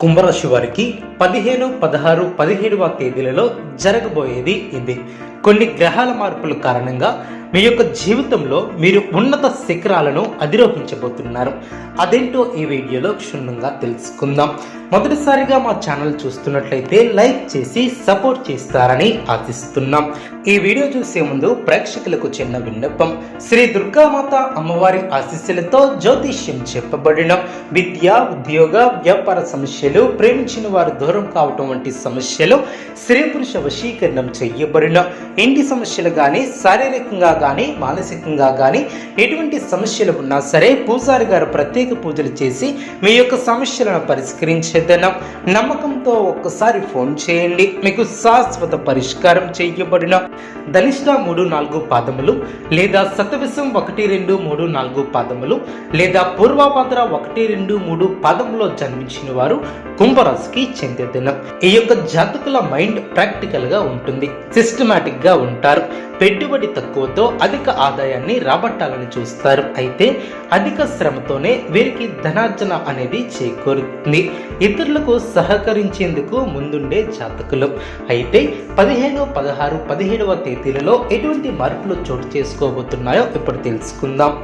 కుంభరాశి వారికి పదిహేను పదహారు పదిహేడవ తేదీలలో జరగబోయేది ఇది. కొన్ని గ్రహాల మార్పుల కారణంగా మీ యొక్క జీవితంలో మీరు ఉన్నత శిఖరాలను అధిరోహించబోతున్నారు. అదేంటో ఈ వీడియోలో క్షుణ్ణంగా తెలుసుకుందాం. మొదటిసారిగా మా ఛానల్ చూస్తున్నట్లయితే లైక్ చేసి సపోర్ట్ చేస్తారని ఆశిస్తున్నాం. ఈ వీడియో చూసే ముందు ప్రేక్షకులకు చిన్న విన్నపం. శ్రీ దుర్గామాత అమ్మవారి ఆశీస్సులతో జ్యోతిష్యం చెప్పబడిన విద్య ఉద్యోగ వ్యాపార సమస్యలు ప్రేమించిన వారు దూరం కావటం వంటి సమస్యలు స్త్రీ పురుష వశీకరణం చెయ్యబడిన ఇంటి సమస్యలు కానీ శారీరకంగా కానీ మానసికంగా కానీ ఎటువంటి సమస్యలు ఉన్నా సరే పూజారి గారు ప్రత్యేక పూజలు చేసి మీ యొక్క సమస్యలను పరిష్కరించేదనం. నమ్మకంతో ఒక్కసారి ఫోన్ చేయండి. మీకు శాశ్వత పరిష్కారం చేయబడిన ధనిష్ట మూడు నాలుగు పాదములు లేదా శతవిషం ఒకటి రెండు మూడు నాలుగు పాదములు లేదా పూర్వాభద్ర ఒకటి రెండు మూడు పాదములో జన్మించిన వారు కుంభరాశికి చెందిన దినం ఈ యొక్క జాతకుల మైండ్ ప్రాక్టికల్గా ఉంటుంది. సిస్టమాటిక్ గా ఉంటారు. పెట్టుబడి తక్కువతో అధిక ఆదాయాన్ని రాబట్టాలని చూస్తారు. అయితే అధిక శ్రమతోనే వీరికి ధనార్జన అనేది చేకూరుతుంది. ఇతరులకు సహకరించేందుకు ముందుండే జాతకులు. అయితే పదిహేను పదహారు పదిహేడవ తేదీలలో ఎటువంటి మార్పులు చోటు చేసుకోబోతున్నాయో ఇప్పుడు తెలుసుకుందాం.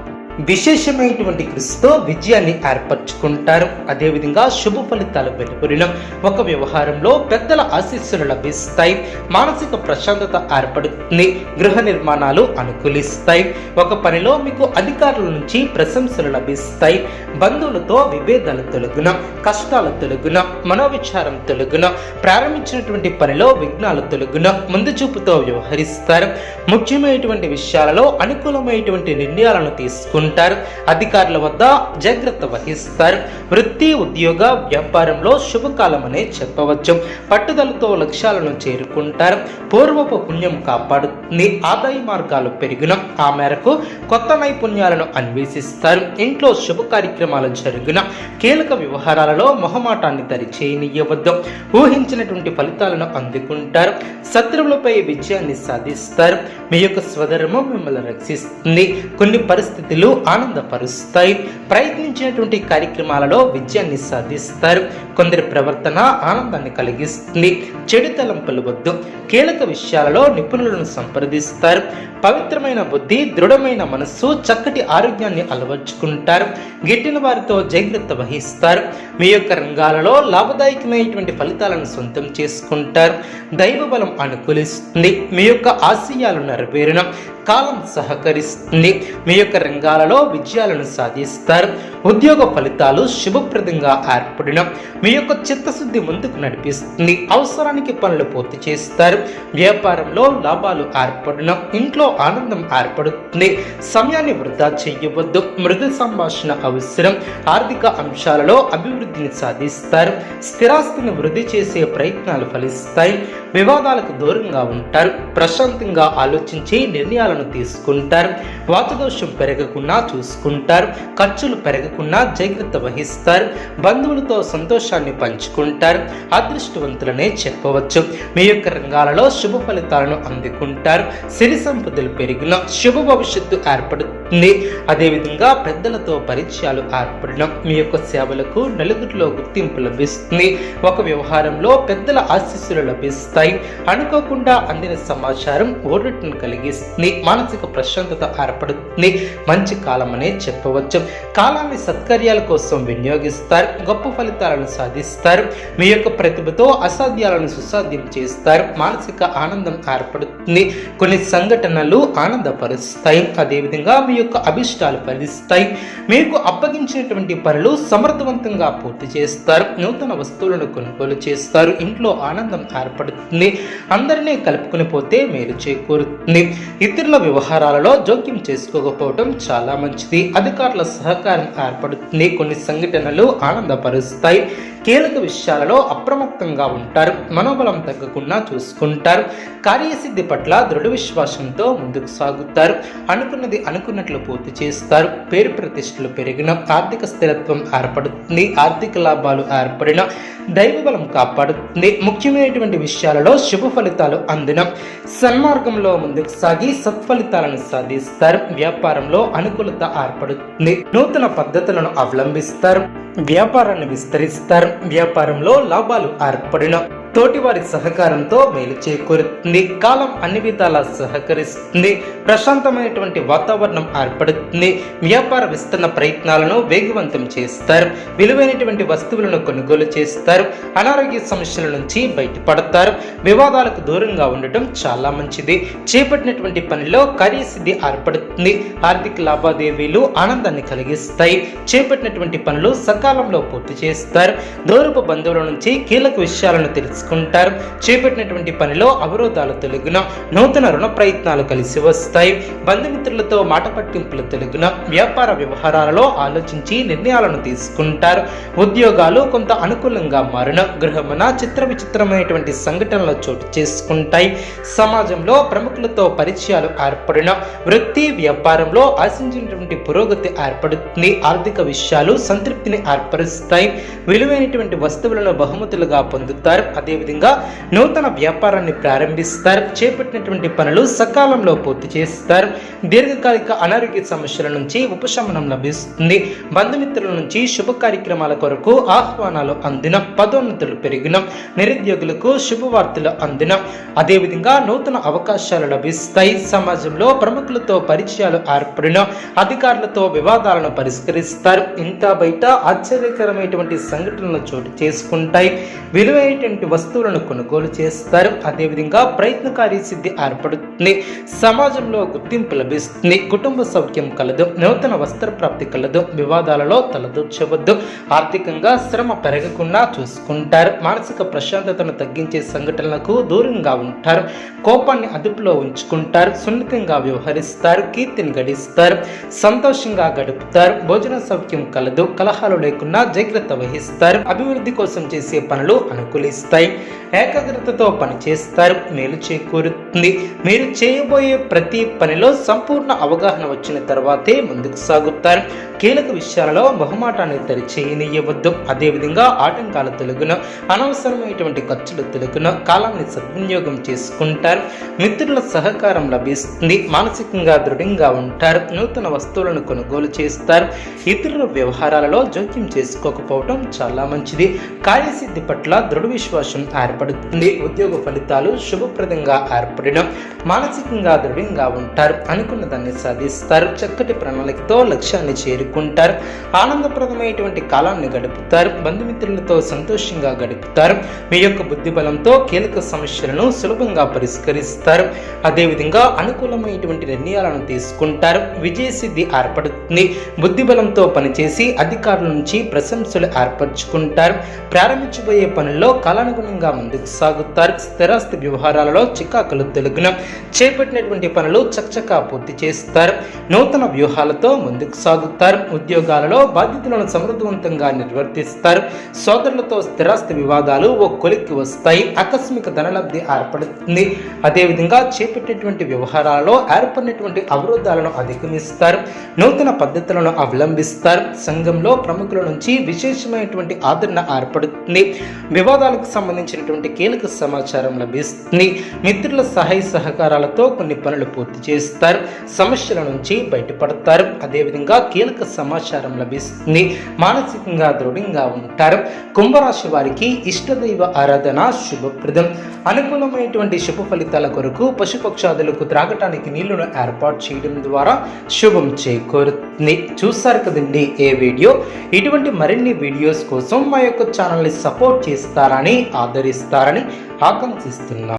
విశేషమైనటువంటి కృషితో విజయాన్ని ఏర్పరచుకుంటారు. అదేవిధంగా శుభ ఫలితాలు వెలువరిన ఒక వ్యవహారంలో పెద్దల ఆశీస్సులు లభిస్తాయి. మానసిక ప్రశాంతత ఏర్పడుతుంది. గృహ నిర్మాణాలు అనుకూలిస్తాయి. ఒక పనిలో మీకు అధికారుల నుంచి ప్రశంసలు లభిస్తాయి. బంధువులతో విభేదాలు తొలగున కష్టాలు తొలగున మనోవిచారం తొలగున ప్రారంభించినటువంటి పనిలో విఘ్నాలు తొలగున ముందు చూపుతో వ్యవహరిస్తారు. ముఖ్యమైనటువంటి విషయాలలో అనుకూలమైనటువంటి నిర్ణయాలను ఉంటారు. అధికారుల వద్ద జాగ్రత్త వహిస్తారు. వృత్తి ఉద్యోగ వ్యాపారంలో శుభకాలం అనే చెప్పవచ్చు. పట్టుదలతో లక్ష్యాలను చేరుకుంటారు. పూర్వపు పుణ్యం కాపాడుతుంది. ఆదాయ మార్గాలు పెరిగిన ఆ మేరకు కొత్త నైపుణ్యాలను అన్వేషిస్తారు. ఇంట్లో శుభ కార్యక్రమాలు జరుగున కీలక వ్యవహారాలలో మొహమాటాన్ని దరిచేయనియవద్దు. ఊహించినటువంటి ఫలితాలను అందుకుంటారు. శత్రువులపై విజయాన్ని సాధిస్తారు. మీ యొక్క స్వధర్మం మిమ్మల్ని రక్షిస్తుంది. కొన్ని పరిస్థితులు ఆనందపరుస్తాయి. ప్రయత్నించినటువంటి కార్యక్రమాలలో విజయాన్ని సాధిస్తారు. కొందరి ప్రవర్తన ఆనందాన్ని కలిగిస్తుంది. చెడు తలంపులు వద్దు. కీలక విషయాలలో నిపుణులను సంప్రదిస్తారు. పవిత్రమైన బుద్ధి దృఢమైన మనస్సు చక్కటి ఆరోగ్యాన్ని అలవర్చుకుంటారు. గిట్టిన వారితో జాగ్రత్త వహిస్తారు. మీ యొక్క రంగాలలో లాభదాయకమైనటువంటి ఫలితాలను సొంతం చేసుకుంటారు. దైవ బలం అనుకూలిస్తుంది. మీ యొక్క ఆశయాలు నెరవేరున కాలం సహకరిస్తుంది మీ యొక్క రంగాలలో విజయాలను సాధిస్తారు. ఉద్యోగ ఫలితాలు శుభప్రదంగా ఏర్పడిన మీ యొక్క చిత్తశుద్ధి ముందుకు నడిపిస్తుంది. అవసరానికి పనులు పూర్తి చేస్తారు. వ్యాపారంలో లాభాలు ఏర్పడిన ఇంట్లో ఆనందం ఏర్పడుతుంది. సమయాన్ని వృధా చేయవద్దు. మృదు సంభాషణ అవసరం. ఆర్థిక అంశాలలో అభివృద్ధిని సాధిస్తారు. స్థిరాస్తిని వృద్ధి చేసే ప్రయత్నాలు ఫలిస్తాయి. వివాదాలకు దూరంగా ఉంటారు. ప్రశాంతంగా ఆలోచించి నిర్ణయాలను తీసుకుంటారు. వాతదోషం పెరగకుండా చూసుకుంటారు. ఖర్చులు పెరగ పెరగకుండా జాగ్రత్త వహిస్తారు. బంధువులతో సంతోషాన్ని పంచుకుంటారు. అదృష్టవంతులనే చెప్పవచ్చు. మీ యొక్క రంగాలలో శుభ ఫలితాలను అందుకుంటారు. సిరి సంపదలు పెరిగిన శుభ భవిష్యత్తు ఏర్పడుతుంది. అదేవిధంగా పెద్దలతో పరిచయాలు ఏర్పడిన మీ యొక్క సేవలకు నలుగురిలో గుర్తింపు లభిస్తుంది. ఒక వ్యవహారంలో పెద్దల ఆశీస్సులు లభిస్తాయి. అనుకోకుండా అందిన సమాచారం ఓరటను కలిగిస్తుంది. మానసిక ప్రశాంతత ఏర్పడుతుంది. మంచి కాలం అనే చెప్పవచ్చు. కాలాన్ని సత్కార్యాల కోసం వినియోగిస్తారు గొప్ప ఫలితాలను సాధిస్తారు మీ యొక్క ప్రతిభతో అసాధ్యాలను సుసాధ్యం చేస్తారు మానసిక ఆనందం ఏర్పడుతుంది కొన్ని సంఘటనలు ఆనందపరుస్తాయి అదేవిధంగా మీ యొక్క అభిష్టాలు ఫలిస్తాయి మీకు అప్పగించినటువంటి పనులు సమర్థవంతంగా పూర్తి చేస్తారు నూతన వస్తువులను కొనుగోలు చేస్తారు ఇంట్లో ఆనందం ఏర్పడుతుంది అందరినీ కలుపుకుని పోతే మేలు చేకూరుతుంది ఇతరుల వ్యవహారాలలో జోక్యం చేసుకోకపోవడం చాలా మంచిది అధికారుల సహకారం ఏర్పడుతుంది. కొన్ని సంఘటనలు ఆనందపరుస్తాయి. కీలక విషయాలలో అప్రమత్తంగా ఉంటారు. మనోబలం తగ్గకుండా చూసుకుంటారు. కార్యసిద్ధి పట్ల దృఢ విశ్వాసంతో ముందుకు సాగుతారు. అనుకున్నది అనుకున్నట్లు పూర్తి చేస్తారు. పేరు ప్రతిష్టలు పెరిగిన ఆర్థిక స్థిరత్వం ఏర్పడుతుంది. ఆర్థిక లాభాలు ఏర్పడిన దైవ బలం కాపాడుతుంది. ముఖ్యమైనటువంటి విషయాలలో శుభ ఫలితాలు అందిన సన్మార్గంలో ముందుకు సాగి సత్ఫలితాలను సాధిస్తారు. వ్యాపారంలో అనుకూలత ఏర్పడుతుంది. నూతన పద్ధతి పద్ధతులను అవలంబిస్తారు వ్యాపారాన్ని విస్తరిస్తారు. వ్యాపారంలో లాభాలు ఏర్పడిన తోటివారి సహకారంతో మేలు చేకూరుతుంది. కాలం అన్ని విధాలా సహకరిస్తుంది. ప్రశాంతమైనటువంటి వాతావరణం ఏర్పడుతుంది. వ్యాపార విస్తరణ ప్రయత్నాలను వేగవంతం చేస్తారు. విలువైనటువంటి వస్తువులను కొనుగోలు చేస్తారు. అనారోగ్య సమస్యల నుంచి బయటపడతారు. వివాదాలకు దూరంగా ఉండటం చాలా మంచిది. చేపట్టినటువంటి పనిలో కార్యసిద్ధి ఏర్పడుతుంది. ఆర్థిక లావాదేవీలు ఆనందాన్ని కలిగిస్తాయి. చేపట్టినటువంటి పనులు సకాలంలో పూర్తి చేస్తారు. దూరపు బంధువుల నుంచి కీలక విషయాలను తెలుసు తీసుకుంటారు చేపట్టినటువంటి పనిలో అవరోధాలు తొలగిన నూతన రుణ ప్రయత్నాలు కలిసి వస్తాయి. బంధుమిత్రులతో మాట పట్టింపులు తొలగిన వ్యాపార వ్యవహారాలలో ఆలోచించి నిర్ణయాలను తీసుకుంటారు. ఉద్యోగాలు కొంత అనుకూలంగా మారిన గృహమున చిత్ర విచిత్రమైనటువంటి సంఘటనలు చోటు చేసుకుంటాయి. సమాజంలో ప్రముఖులతో పరిచయాలు ఏర్పడిన వృత్తి వ్యాపారంలో ఆశించినటువంటి పురోగతి ఏర్పడుతుంది. ఆర్థిక విషయాలు సంతృప్తిని ఏర్పరుస్తాయి. విలువైనటువంటి వస్తువులను బహుమతులుగా పొందుతారు. అదే అదేవిధంగా నూతన వ్యాపారాన్ని ప్రారంభిస్తారు. చేపట్టినటువంటి పనులు సకాలంలో పూర్తి చేస్తారు. దీర్ఘకాలిక అనారోగ్య సమస్యల నుంచి ఉపశమనం లభిస్తుంది. బంధుమిత్రుల నుంచి శుభ కార్యక్రమాల కొరకు ఆహ్వానాలు అందిన పదోన్నతులు పెరిగిన నిరుద్యోగులకు శుభవార్తలు అందిన అదేవిధంగా నూతన అవకాశాలు లభిస్తాయి. సమాజంలో ప్రముఖులతో పరిచయాలు ఏర్పడిన అధికారులతో వివాదాలను పరిష్కరిస్తారు. ఇంత బయట ఆశ్చర్యకరమైనటువంటి సంఘటనలు చోటు చేసుకుంటాయి. విలువైనటువంటి వస్తువులను కొనుగోలు చేస్తారు. అదేవిధంగా ప్రయత్నకారి సిద్ధి ఏర్పడుతుంది. సమాజంలో గుర్తింపు లభిస్తుంది. కుటుంబ సౌఖ్యం కలదు. నూతన వస్త్ర ప్రాప్తి కలదు. వివాదాలలో తలదూర్చవద్దు. ఆర్థికంగా శ్రమ పెరగకుండా చూసుకుంటారు. మానసిక ప్రశాంతతను తగ్గించే సంఘటనలకు దూరంగా ఉంటారు. కోపాన్ని అదుపులో ఉంచుకుంటారు. సున్నితంగా వ్యవహరిస్తారు. కీర్తిని గడిస్తారు. సంతోషంగా గడుపుతారు. భోజన సౌఖ్యం కలదు. కలహాలు లేకుండా జాగ్రత్త వహిస్తారు. అభివృద్ధి కోసం చేసే పనులు అనుకూలిస్తాయి. ఏకాగ్రతతో పనిచేస్తారు. మేలు చేకూరుతుంది. మీరు చేయబోయే ప్రతి పనిలో సంపూర్ణ అవగాహన వచ్చిన తర్వాతే ముందుకు సాగుతారు. కీలక విషయాలలో బహుమాటాన్ని తెరిచేయనియవద్దు. అదేవిధంగా ఆటంకాల తెలుగును అనవసరమైనటువంటి ఖర్చులు తెలుగును కాలాన్ని సద్వినియోగం చేసుకుంటారు. మిత్రుల సహకారం లభిస్తుంది. మానసికంగా దృఢంగా ఉంటారు. నూతన వస్తువులను కొనుగోలు చేస్తారు. ఇతరుల వ్యవహారాలలో జోక్యం చేసుకోకపోవడం చాలా మంచిది. కార్యసిద్ధి పట్ల దృఢ విశ్వాసం ఏర్పడుతుంది. ఉద్యోగ ఫలితాలు శుభప్రదంగా ఏర్పడిన మానసికంగా దృఢంగా ఉంటారు అనుకున్న దాన్ని సాధిస్తారు. చక్కటి ప్రణాళికతో లక్ష్యాన్ని చేరుకుంటారు. ఆనందప్రదమైనటువంటి కాలాన్ని గడుపుతారు. బంధుమిత్రులతో సంతోషంగా గడుపుతారు. మీ యొక్క బుద్ధి బలంతో కీలక సమస్యలను సులభంగా పరిష్కరిస్తారు. అదేవిధంగా అనుకూలమైనటువంటి నిర్ణయాలను తీసుకుంటారు. విజయసిద్ధి ఏర్పడుతుంది. బుద్ధి బలంతో పనిచేసి అధికారుల నుంచి ప్రశంసలు ఏర్పరచుకుంటారు. ప్రారంభించబోయే పనుల్లో కాలానుగుణంగా ముందుకు సాగుతారు స్థిరాస్తి వ్యవహారాలలో చికాకులు తెలుగున చేపట్టినటువంటి పనులు చకచకా పూర్తి చేస్తారు. నూతన వ్యూహాలతో ముందుకు సాగుతారు. ఉద్యోగాలలో బాధ్యతలను సమర్థవంతంగా నిర్వర్తిస్తారు. సోదరులతో స్థిరాస్తి వివాదాలు ఓ కొలిక్కి వస్తాయి. ఆకస్మిక ధనలబ్ధి ఏర్పడుతుంది. అదేవిధంగా చేపట్టినటువంటి వ్యవహారాలలో ఏర్పడినటువంటి అవరోధాలను అధిగమిస్తారు. నూతన పద్ధతులను అవలంబిస్తారు. సంఘంలో ప్రముఖుల నుంచి విశేషమైనటువంటి ఆదరణ ఏర్పడుతుంది. వివాదాలకు సంబంధించినటువంటి కీలక సమాచారం లభిస్తుంది. మిత్రుల సహాయ సహకారాలతో కొన్ని పనులు పూర్తి చేస్తారు. సమస్యల నుంచి బయటపడతారు. అదేవిధంగా కీలక సమాచారం లభిస్తుంది. మానసికంగా దృఢంగా ఉంటారు. కుంభరాశి వారికి ఇష్టదైవ ఆరాధన శుభప్రదం. అనుకూలమైనటువంటి శుభ ఫలితాల కొరకు పశుపక్షాదులకు త్రాగటానికి నీళ్ళను ఏర్పాటు చేయడం ద్వారా శుభం చేకూరుతుంది. చూస్తారు కదండి ఏ వీడియో? ఇటువంటి మరిన్ని వీడియోస్ కోసం మా యొక్క ఛానల్ని సపోర్ట్ చేస్తారని ఆదరిస్తారని ఆకాంక్షిస్తున్నాం.